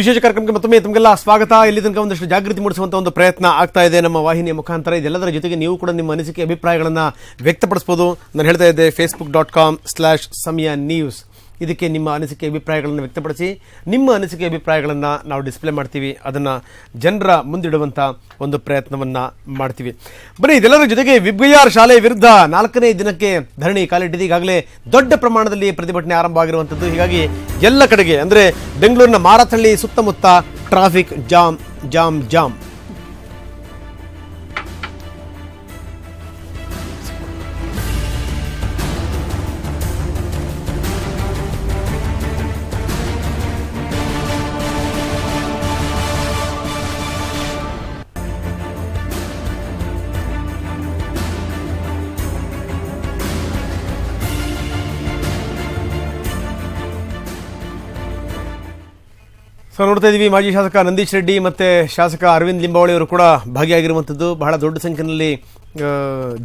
ವಿಶೇಷ ಕಾರ್ಯಕ್ರಮಕ್ಕೆ ಮತ್ತೊಮ್ಮೆ ತಮಗೆಲ್ಲ ಸ್ವಾಗತ. ಇಲ್ಲಿ ತನಕ ಒಂದಷ್ಟು ಜಾಗೃತಿ ಮೂಡಿಸುವಂತ ಒಂದು ಪ್ರಯತ್ನ ಆಗ್ತಾ ಇದೆ ನಮ್ಮ ವಾಹಿನಿಯ ಮುಖಾಂತರ. ಇದೆಲ್ಲದರ ಜೊತೆಗೆ ನೀವು ಕೂಡ ನಿಮ್ಮ ಅನಿಸಿಕೆ, ಅಭಿಪ್ರಾಯಗಳನ್ನು ವ್ಯಕ್ತಪಡಿಸಬಹುದು. ನಾನು ಹೇಳ್ತಾ ಇದ್ದೆ Facebook dot com slash Samaya news ಇದಕ್ಕೆ ನಿಮ್ಮ ಅನಿಸಿಕೆ ಅಭಿಪ್ರಾಯಗಳನ್ನು ವ್ಯಕ್ತಪಡಿಸಿ, ನಿಮ್ಮ ಅನಿಸಿಕೆ ಅಭಿಪ್ರಾಯಗಳನ್ನು ನಾವು ಡಿಸ್ಪ್ಲೇ ಮಾಡ್ತೀವಿ. ಅದನ್ನು ಜನರ ಮುಂದಿಡುವಂಥ ಒಂದು ಪ್ರಯತ್ನವನ್ನು ಮಾಡ್ತೀವಿ. ಬರೀ ಇದೆಲ್ಲರ ಜೊತೆಗೆ ವಿಬ್ಗಯಾರ್ ಶಾಲೆ ವಿರುದ್ಧ ನಾಲ್ಕನೇ ದಿನಕ್ಕೆ ಧರಣಿ ಕಾಲಿಟ್ಟಿದೆ. ಈಗಾಗಲೇ ದೊಡ್ಡ ಪ್ರಮಾಣದಲ್ಲಿ ಪ್ರತಿಭಟನೆ ಆರಂಭ ಆಗಿರುವಂಥದ್ದು ಹೀಗಾಗಿ ಎಲ್ಲ ಕಡೆಗೆ, ಅಂದರೆ ಬೆಂಗಳೂರಿನ ಮಾರಥಹಳ್ಳಿ ಸುತ್ತಮುತ್ತ traffic jam jam jam so ನೋಡ್ತಾ ಇದ್ದೀವಿ ಮಾಜಿ ಶಾಸಕ ನಂದೀಶ್ ರೆಡ್ಡಿ ಮತ್ತು ಶಾಸಕ ಅರವಿಂದ್ ಲಿಂಬಾವಳಿ ಅವರು ಕೂಡ ಭಾಗಿಯಾಗಿರುವಂಥದ್ದು ಬಹಳ ದೊಡ್ಡ ಸಂಖ್ಯೆಯಲ್ಲಿ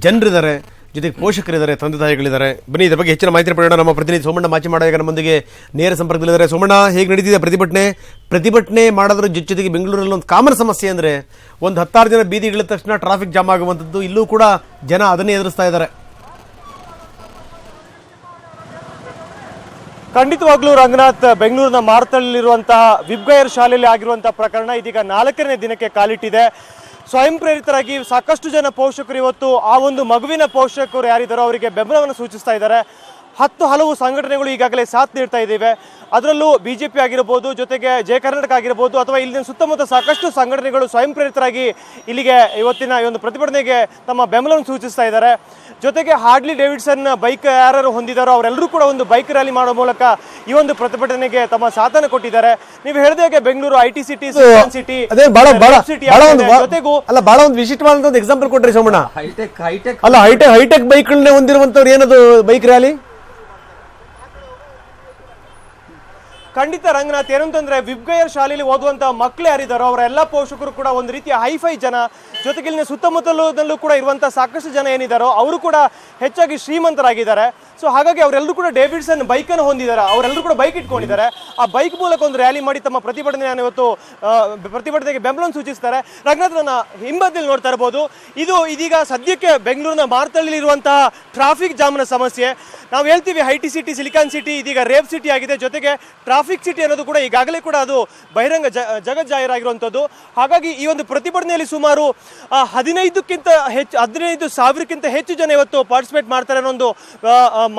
ಜನರಿದ್ದಾರೆ. ಜೊತೆಗೆ ಪೋಷಕರಿದ್ದಾರೆ, ತಂದೆ ತಾಯಿಗಳಿದ್ದಾರೆ. ಬನ್ನಿ, ಇದ್ರ ಬಗ್ಗೆ ಹೆಚ್ಚಿನ ಮಾಹಿತಿ ಪಡೆಯೋಣ. ನಮ್ಮ ಪ್ರತಿನಿಧಿ ಸೋಮಣ್ಣ ಮಾಚಿಮಾಡ ಈಗ ನಮ್ಮೊಂದಿಗೆ ನೇರ ಸಂಪರ್ಕದಲ್ಲಿದ್ದಾರೆ. ಸೋಮಣ್ಣ, ಹೇಗೆ ನಡೀತಿದೆ ಪ್ರತಿಭಟನೆ? ಪ್ರತಿಭಟನೆ ಮಾಡೋದ್ರ ಜೊತೆಗೆ ಬೆಂಗಳೂರಲ್ಲಿ ಒಂದು ಕಾಮನ್ ಸಮಸ್ಯೆ ಅಂದರೆ, ಒಂದು ಹತ್ತಾರು ಜನ ಬೀದಿಗಿಳಿದ ತಕ್ಷಣ ಟ್ರಾಫಿಕ್ ಜಾಮ್ ಆಗುವಂಥದ್ದು ಇಲ್ಲೂ ಕೂಡ ಜನ ಅದನ್ನೇ ಎದುರಿಸ್ತಾ ಇದ್ದಾರೆ. ಖಂಡಿತವಾಗ್ಲೂ ರಂಗನಾಥ್ ಬೆಂಗಳೂರಿನ ಮಾರ್ತಳ್ಳಿರುವಂತಹ ವಿಬ್ಗಯರ್ ಶಾಲೆಯಲ್ಲಿ ಆಗಿರುವಂತಹ ಪ್ರಕರಣ ಇದೀಗ ನಾಲ್ಕನೇ ದಿನಕ್ಕೆ ಕಾಲಿಟ್ಟಿದೆ. ಸ್ವಯಂ ಪ್ರೇರಿತರಾಗಿ ಸಾಕಷ್ಟು ಜನ ಪೋಷಕರು ಇವತ್ತು ಆ ಒಂದು ಮಗುವಿನ ಪೋಷಕರು ಯಾರಿದ್ದಾರೋ ಅವರಿಗೆ ಬೆಂಬಲವನ್ನು ಸೂಚಿಸ್ತಾ ಇದ್ದಾರೆ. ಹತ್ತು ಹಲವು ಸಂಘಟನೆಗಳು ಈಗಾಗಲೇ ಸಾಥ್ ನೀಡ್ತಾ ಇದ್ದೇವೆ. ಅದರಲ್ಲೂ ಬಿ ಜೆ ಪಿ ಆಗಿರ್ಬೋದು ಜೊತೆಗೆ ಜಯ ಕರ್ನಾಟಕ ಆಗಿರ್ಬೋದು ಅಥವಾ ಇಲ್ಲಿನ ಸುತ್ತಮುತ್ತ ಸಾಕಷ್ಟು ಸಂಘಟನೆಗಳು ಸ್ವಯಂ ಪ್ರೇರಿತರಾಗಿ ಇಲ್ಲಿಗೆ ಇವತ್ತಿನ ಈ ಒಂದು ಪ್ರತಿಭಟನೆಗೆ ತಮ್ಮ ಬೆಂಬಲವನ್ನು ಸೂಚಿಸ್ತಾ ಇದ್ದಾರೆ. ಜೊತೆಗೆ ಹಾರ್ಡ್ಲಿ ಡೇವಿಡ್ಸನ್ ಬೈಕ್ ಯಾರು ಹೊಂದಿದಾರೋ ಅವರೆಲ್ಲರೂ ಕೂಡ ಒಂದು ಬೈಕ್ ರ್ಯಾಲಿ ಮಾಡೋ ಮೂಲಕ ಈ ಒಂದು ಪ್ರತಿಭಟನೆಗೆ ತಮ್ಮ ಸಾಥನ ಕೊಟ್ಟಿದ್ದಾರೆ. ನೀವು ಹೇಳಿದ ಹಾಗೆ Bengaluru I T city city ಅದೇ ಬಹಳ ಬಹಳ ಸಿಟಿ ಬಹಳ ಒಂದು ಜೊತೆಗೂ ಅಲ್ಲ ಬಹಳ ಒಂದು ವಿಶಿಷ್ಟವಾದಂತ ಒಂದು ಎಕ್ಸಾಂಪಲ್ ಕೊಟ್ರಿ ಸೋಮಣ್ಣ. ಹೈಟೆಕ್ ಹೈಟೆಕ್ ಅಲ್ಲ ಹೈಟೆಕ್ ಹೈಟೆಕ್ ಬೈಕ್ಗಳನ್ನೇ ಹೊಂದಿರುವಂತವ್ರು ಏನದು ಬೈಕ್ ರ್ಯಾಲಿ? ಖಂಡಿತ ರಂಗನಾಥ್ ಏನಂತಂದ್ರೆ ವಿಬ್ಗಯರ್ ಶಾಲೆಯಲ್ಲಿ ಓದುವಂತ ಮಕ್ಕಳು ಯಾರಿದ್ದಾರೋ ಅವರ ಎಲ್ಲ ಪೋಷಕರು ಕೂಡ ಒಂದು ರೀತಿಯ ಹೈಫೈ ಜನ ಜೊತೆಗೆ ಇಲ್ಲಿನ ಸುತ್ತಮುತ್ತಲದಲ್ಲೂ ಕೂಡ ಇರುವಂತ ಸಾಕಷ್ಟು ಜನ ಏನಿದ್ದಾರೋ, ಅವರು ಕೂಡ ಹೆಚ್ಚಾಗಿ ಶ್ರೀಮಂತರಾಗಿದ್ದಾರೆ. ಸೊ ಹಾಗಾಗಿ ಅವರೆಲ್ಲರೂ ಕೂಡ ಡೇವಿಡ್ಸನ್ ಬೈಕ್ ಅನ್ನು ಹೊಂದಿದ್ದಾರೆ. ಅವರೆಲ್ಲರೂ ಕೂಡ ಬೈಕ್ ಇಟ್ಕೊಂಡಿದ್ದಾರೆ. ಆ ಬೈಕ್ ಮೂಲಕ ಒಂದು ರ್ಯಾಲಿ ಮಾಡಿ ತಮ್ಮ ಪ್ರತಿಭಟನೆಯನ್ನು ಇವತ್ತು ಪ್ರತಿಭಟನೆಗೆ ಬೆಂಬಲ ಸೂಚಿಸ್ತಾರೆ. ರಂಗನಾಥ್ ನನ್ನ ಹಿಂಬದಿಯಲ್ಲಿ ನೋಡ್ತಾ ಇರಬಹುದು ಇದು ಇದೀಗ ಸದ್ಯಕ್ಕೆ ಬೆಂಗಳೂರಿನ ಮಾರ್ತಳ್ಳಿ ಇರುವಂತಹ ಟ್ರಾಫಿಕ್ ಜಾಮ್ನ ಸಮಸ್ಯೆ. ನಾವು ಹೇಳ್ತೀವಿ ಹೈಟಿ ಸಿಟಿ ಸಿಲಿಕಾನ್ ಸಿಟಿ ಇದೀಗ ರೇಪ್ ಸಿಟಿ ಆಗಿದೆ. ಜೊತೆಗೆ ಟ್ರಾಫಿಕ್ ಸಿಟಿ ಅನ್ನೋದು ಕೂಡ ಈಗಾಗಲೇ ಕೂಡ ಅದು ಬಹಿರಂಗ ಜಗತ್ ಜಾಹೀರಾಗಿರುವಂಥದ್ದು ಹಾಗಾಗಿ ಈ ಒಂದು ಪ್ರತಿಭಟನೆಯಲ್ಲಿ ಸುಮಾರು ಹದಿನೈದಕ್ಕಿಂತ ಹೆಚ್ಚು, ಹದಿನೈದು ಸಾವಿರಕ್ಕಿಂತ ಹೆಚ್ಚು ಜನ ಇವತ್ತು ಪಾರ್ಟಿಸಿಪೇಟ್ ಮಾಡ್ತಾರೆ ಅನ್ನೋ ಒಂದು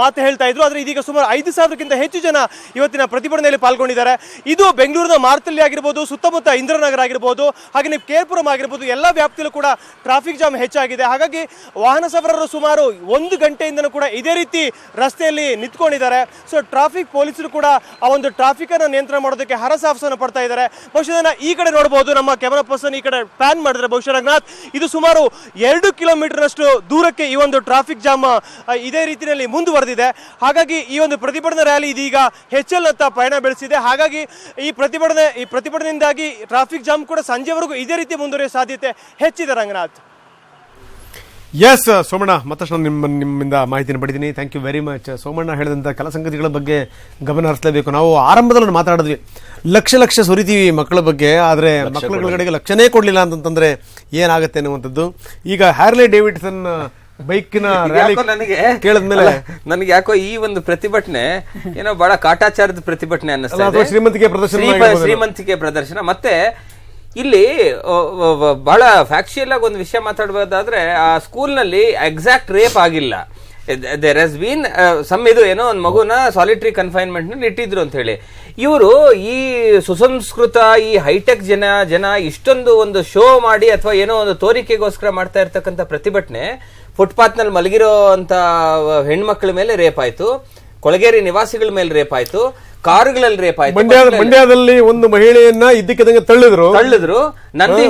ಮಾತು ಹೇಳ್ತಾ ಇದ್ರು, ಆದರೆ ಇದೀಗ ಸುಮಾರು ಐದು ಸಾವಿರಕ್ಕಿಂತ ಹೆಚ್ಚು ಜನ ಇವತ್ತಿನ ಪ್ರತಿಭಟನೆಯಲ್ಲಿ ಪಾಲ್ಗೊಂಡಿದ್ದಾರೆ. ಇದು ಬೆಂಗಳೂರಿನ ಮಾರ್ತಲ್ಲಿ ಆಗಿರ್ಬೋದು, ಸುತ್ತಮುತ್ತ ಇಂದ್ರನಗರ ಆಗಿರ್ಬೋದು, ಹಾಗೆ ನೀವು ಕೇರ್ಪುರಂ ಆಗಿರ್ಬೋದು, ಎಲ್ಲ ವ್ಯಾಪ್ತಿಯಲ್ಲೂ ಕೂಡ ಟ್ರಾಫಿಕ್ ಜಾಮ್ ಹೆಚ್ಚಾಗಿದೆ. ಹಾಗಾಗಿ ವಾಹನ ಸವಾರರು ಸುಮಾರು ಒಂದು ಗಂಟೆಯಿಂದನೂ ಕೂಡ ಇದೇ ರೀತಿ ರಸ್ತೆಯಲ್ಲಿ ನಿಂತ್ಕೊಂಡಿದ್ದಾರೆ. ಸೊ ಟ್ರಾಫಿಕ್ ಪೊಲೀಸರು ಕೂಡ ಆ ಒಂದು ಟ್ರಾಫಿಕ್ ಅನ್ನು ನಿಯಂತ್ರಣ ಮಾಡೋದಕ್ಕೆ ಹರಸಾಹಸವನ್ನು ಪಡ್ತಾ ಇದ್ದಾರೆ. ಬಹುಶಃ ಈ ಕಡೆ ನೋಡಬಹುದು ನಮ್ಮ ಕ್ಯಾಮರಾ ಪರ್ಸನ್ ಈ ಕಡೆ ಪ್ಯಾನ್ ಮಾಡಿದ್ರೆ ಬಹುಶಃ ರಂಗನಾಥ್, ಇದು ಸುಮಾರು ಎರಡು ಕಿಲೋಮೀಟರ್ನಷ್ಟು ದೂರಕ್ಕೆ ಈ ಒಂದು ಟ್ರಾಫಿಕ್ ಜಾಮ್ ಇದೇ ರೀತಿಯಲ್ಲಿ ಮುಂದುವರೆದಿದೆ. ಹಾಗಾಗಿ ಈ ಒಂದು ಪ್ರತಿಭಟನಾ ರ್ಯಾಲಿ ಇದೀಗ ಹೆಚ್ಚಲತ್ತ ಪಯಣ ಬೆಳೆಸಿದೆ. ಹಾಗಾಗಿ ಈ ಪ್ರತಿಭಟನೆ ಈ ಪ್ರತಿಭಟನೆಯಿಂದಾಗಿ ಟ್ರಾಫಿಕ್ ಜಾಮ್ ಕೂಡ ಸಂಜೆವರೆಗೂ ಇದೇ ರೀತಿ ಮುಂದುವರಿಯುವ ಸಾಧ್ಯತೆ ಹೆಚ್ಚಿದೆ ರಂಗನಾಥ್. ಎಸ್ ಸೋಮಣ್ಣ ಮತ್ತಷ್ಟು ನಾನು ನಿಮ್ಮ ನಿಮ್ಮಿಂದ ಮಾಹಿತಿನ ಪಡಿದೀನಿ. Thank you very much Somanna ಹೇಳಿದಂಥ ಕೆಲ ಸಂಗತಿಗಳ ಬಗ್ಗೆ ಗಮನ ಹರಿಸಲೇಬೇಕು. ನಾವು ಆರಂಭದಲ್ಲಿ ಮಾತಾಡಿದ್ವಿ. ಲಕ್ಷ ಲಕ್ಷ ಸುರಿತೀವಿ ಮಕ್ಕಳ ಬಗ್ಗೆ ಆದರೆ ಮಕ್ಕಳ ಕಡೆಗೆ ಲಕ್ಷನೇ ಕೊಡಲಿಲ್ಲ ಅಂತಂತಂದರೆ ಏನಾಗುತ್ತೆ ಅನ್ನುವಂಥದ್ದು. ಈಗ ಹ್ಯಾರ್ಲೆ ಡೇವಿಡ್ಸನ್ ಬೈಕ್ನ ನನಗೆ? ಕೇಳಿದ್ಮೇಲೆ ನನಗೆ ಯಾಕೋ ಈ ಒಂದು ಪ್ರತಿಭಟನೆ ಏನೋ ಬಹಳ ಕಾಟಾಚಾರದ ಪ್ರತಿಭಟನೆ ಅನ್ನಿಸ್ತದೆ. ಅನ್ನಿಸ್ತಾ ಶ್ರೀಮಂತಿಕೆ ಪ್ರದರ್ಶನ ಶ್ರೀಮಂತಿಕೆ ಪ್ರದರ್ಶನ. ಮತ್ತೆ ಇಲ್ಲಿ ಬಹಳ ಫ್ಯಾಕ್ಚುಯಲ್ ಆಗಿ ಒಂದು ವಿಷಯ ಮಾತಾಡಬಹುದಾದ್ರೆ ಆ ಸ್ಕೂಲ್ನಲ್ಲಿ ಎಕ್ಸಾಕ್ಟ್ ರೇಪ್ ಆಗಿಲ್ಲ. ದೇರ್ ಹಸ್ ಬೀನ್ ಸಮ್ ಇದು ಏನೋ ಒಂದು ಮಗುನ ಸಾಲಿಟರಿ ಕನ್ಫೈನ್ಮೆಂಟ್ನಲ್ಲಿ ಇಟ್ಟಿದ್ರು ಅಂತ ಹೇಳಿ. ಇವರು ಈ ಸುಸಂಸ್ಕೃತ ಈ ಹೈಟೆಕ್ ಜನ ಜನ ಇಷ್ಟೊಂದು ಒಂದು ಶೋ ಮಾಡಿ ಅಥವಾ ಏನೋ ಒಂದು ತೋರಿಕೆಗೋಸ್ಕರ ಮಾಡ್ತಾ ಇರ್ತಕ್ಕಂಥ ಪ್ರತಿಭಟನೆ ಫುಟ್ಪಾತ್ನಲ್ಲಿ ಮಲಗಿರೋ ಅಂತ ಹೆಣ್ಮಕ್ಳ ಮೇಲೆ ರೇಪ್ ಆಯ್ತು. ಕೊಳಗೇರಿ ನಿವಾಸಿಗಳ ಮೇಲೆ ರೇಪ್ ಆಯ್ತು. ಕಾರುಗಳಲ್ಲಿ ರೇಪ್ ಆಯ್ತು. ಮಂಡ್ಯದಲ್ಲಿ ಒಂದು ಮಹಿಳೆಯನ್ನ ಇದ್ದಕ್ಕಿದ್ದಂಗೆ ತಳ್ಳಿದ್ರು. ತಳ್ಳಿದ್ರು. ನಂದಿ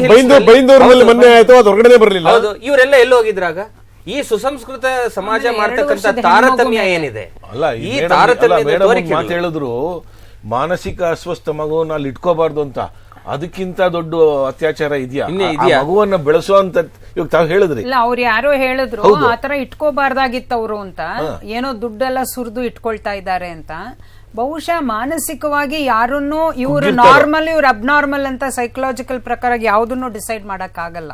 ಬೈಂದೂರಿನಲ್ಲಿ ಮೊನ್ನೆ ಆಯ್ತು ಅದು ಹೊರಗಡೆ ಬರಲಿಲ್ಲ. ಹೌದು. ಇವರೆಲ್ಲ ಎಲ್ಲಿ ಹೋಗಿದ್ರಾಗ ಈ ಸುಸಂಸ್ಕೃತ ಸಮಾಜ ಮಾಡ್ತಕ್ಕಂಥ ತಾರತಮ್ಯ ಏನಿದೆ? ಅಲ್ಲ ಈ ತಾರತಮ್ಯ ಹೇಳಿದ್ರು ಮಾನಸಿಕ ಅಸ್ವಸ್ಥ ಮಗುವನ್ನ ಅಲ್ಲಿ ಇಟ್ಕೋಬಾರ್ದು ಅಂತ. ಅದಕ್ಕಿಂತ ದೊಡ್ಡ ಅತ್ಯಾಚಾರ ಇದೆಯಾ? ಮಗುವನ್ನ ಬೆಳೆಸುವಂತ ಇವಾಗ ತಾವ್ ಹೇಳಿದ್ರಿ. ಇಲ್ಲ ಅವ್ರು ಯಾರೋ ಹೇಳಿದ್ರು ಆತರ ಇಟ್ಕೋಬಾರ್ದಾಗಿತ್ತು ಅವರು ಅಂತ. ಏನೋ ದುಡ್ಡೆಲ್ಲ ಸುರಿದು ಇಟ್ಕೊಳ್ತಾ ಇದ್ದಾರೆ ಅಂತ. ಬಹುಶಃ ಮಾನಸಿಕವಾಗಿ ಯಾರನ್ನು ಇವರು ನಾರ್ಮಲ್ ಇವ್ರು ಅಬ್ನಾರ್ಮಲ್ ಅಂತ ಸೈಕಲಾಜಿಕಲ್ ಪ್ರಕಾರ ಯಾವ್ದನ್ನು ಡಿಸೈಡ್ ಮಾಡಕ್ ಆಗಲ್ಲ